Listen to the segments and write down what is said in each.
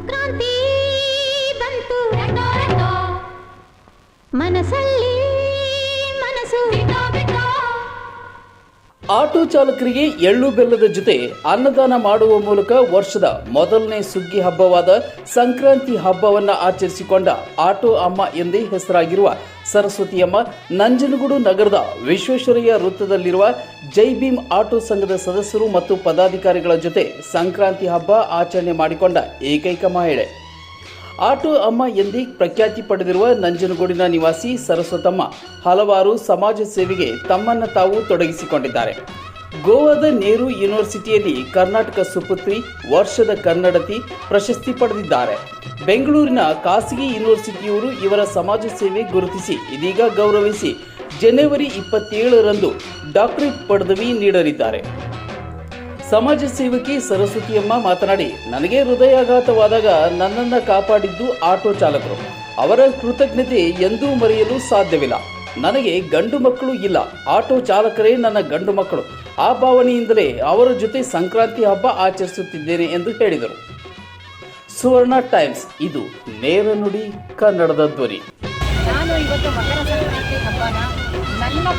ಸಂಕ್ರಾಂತಿ ಬಂತು ಮನಸ್ಸಲ್ಲಿ ಮನಸ್ಸು ಆಟೋ ಚಾಲಕರಿಗೆ ಎಳ್ಳು ಬೆಲ್ಲದ ಜೊತೆ ಅನ್ನದಾನ ಮಾಡುವ ಮೂಲಕ ವರ್ಷದ ಮೊದಲನೇ ಸುಗ್ಗಿ ಹಬ್ಬವಾದ ಸಂಕ್ರಾಂತಿ ಹಬ್ಬವನ್ನು ಆಚರಿಸಿಕೊಂಡ ಆಟೋ ಅಮ್ಮ ಎಂದೇ ಹೆಸರಾಗಿರುವ ಸರಸ್ವತಿಯಮ್ಮ ನಂಜನಗೂಡು ನಗರದ ವಿಶ್ವೇಶ್ವರಯ್ಯ ವೃತ್ತದಲ್ಲಿರುವ ಜೈ ಭೀಮ್ ಆಟೋ ಸಂಘದ ಸದಸ್ಯರು ಮತ್ತು ಪದಾಧಿಕಾರಿಗಳ ಜೊತೆ ಸಂಕ್ರಾಂತಿ ಹಬ್ಬ ಆಚರಣೆ ಮಾಡಿಕೊಂಡ ಏಕೈಕ ಮಹಿಳೆ. ಆಟೋ ಅಮ್ಮ ಎಂದೇ ಪ್ರಖ್ಯಾತಿ ಪಡೆದಿರುವ ನಂಜನಗೂಡಿನ ನಿವಾಸಿ ಸರಸ್ವತಮ್ಮ ಹಲವಾರು ಸಮಾಜ ಸೇವೆಗೆ ತಮ್ಮನ್ನು ತಾವು ತೊಡಗಿಸಿಕೊಂಡಿದ್ದಾರೆ. ಗೋವಾದ ನೆಹರು ಯೂನಿವರ್ಸಿಟಿಯಲ್ಲಿ ಕರ್ನಾಟಕ ಸುಪುತ್ರಿ, ವರ್ಷದ ಕನ್ನಡತಿ ಪ್ರಶಸ್ತಿ ಪಡೆದಿದ್ದಾರೆ. ಬೆಂಗಳೂರಿನ ಖಾಸಗಿ ಯೂನಿವರ್ಸಿಟಿಯವರು ಇವರ ಸಮಾಜ ಸೇವೆ ಗುರುತಿಸಿ, ಇದೀಗ ಗೌರವಿಸಿ, ಜನವರಿ ಇಪ್ಪತ್ತೇಳರಂದು ಡಾಕ್ಟರೇಟ್ ಪದವಿ ನೀಡಲಿದ್ದಾರೆ. ಸಮಾಜ ಸೇವಕಿ ಸರಸ್ವತಿಯಮ್ಮ ಮಾತನಾಡಿ, ನನಗೆ ಹೃದಯಾಘಾತವಾದಾಗ ನನ್ನನ್ನು ಕಾಪಾಡಿದ್ದು ಆಟೋ ಚಾಲಕರು. ಅವರ ಕೃತಜ್ಞತೆ ಎಂದೂ ಮರೆಯಲು ಸಾಧ್ಯವಿಲ್ಲ. ನನಗೆ ಗಂಡು ಮಕ್ಕಳು ಇಲ್ಲ. ಆಟೋ ಚಾಲಕರೇ ನನ್ನ ಗಂಡು ಮಕ್ಕಳು. ಆ ಭಾವನೆಯಿಂದಲೇ ಅವರ ಜೊತೆ ಸಂಕ್ರಾಂತಿ ಹಬ್ಬ ಆಚರಿಸುತ್ತಿದ್ದೇನೆ ಎಂದು ಹೇಳಿದರು. ಸುವರ್ಣ ಟೈಮ್ಸ್, ಇದು ನೇರ ನುಡಿ ಕನ್ನಡದ ಧ್ವನಿ.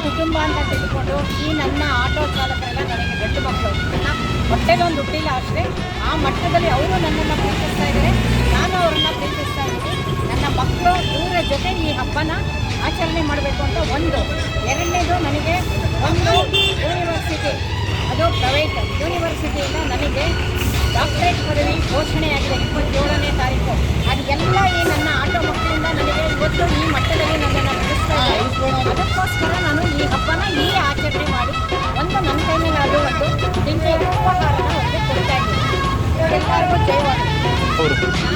ಕುಟುಂಬ ಅಂತ ತಿಳ್ಕೊಂಡು ಈ ನನ್ನ ಆಟೋ ಚಾಲಕರೆಲ್ಲ ನನಗೆ ಗಂಡು ಮಕ್ಕಳು. ನನ್ನ ಹೊಟ್ಟೆಗೆ ಒಂದು ಹುಟ್ಟಿಲ್ಲ ಅಷ್ಟೇ. ಆ ಮಟ್ಟದಲ್ಲಿ ಅವರು ನನ್ನನ್ನು ಪ್ರೀತಿಸ್ತಾ ಇದ್ದಾರೆ. ನಾನು ಅವ್ರನ್ನ ಪ್ರೀತಿಸ್ತಾ ಇದ್ದೀನಿ. ನನ್ನ ಮಕ್ಕಳು, ಇವರ ಜೊತೆ ಈ ಹಬ್ಬನ ಆಚರಣೆ ಮಾಡಬೇಕು ಅಂತ ಒಂದು. ಎರಡನೇದು ನನಗೆ ಒಂದು ಯೂನಿವರ್ಸಿಟಿ. ಅದು ಪ್ರೈವೇಟ್ ಯೂನಿವರ್ಸಿಟಿಯಿಂದ ನನಗೆ ಡಾಕ್ಟರೇಟ್ ಪದವಿ ಘೋಷಣೆಯಾಗಿದೆ. ಇಪ್ಪತ್ತೇಳನೇ ತಾರೀಕು. ಒಂದು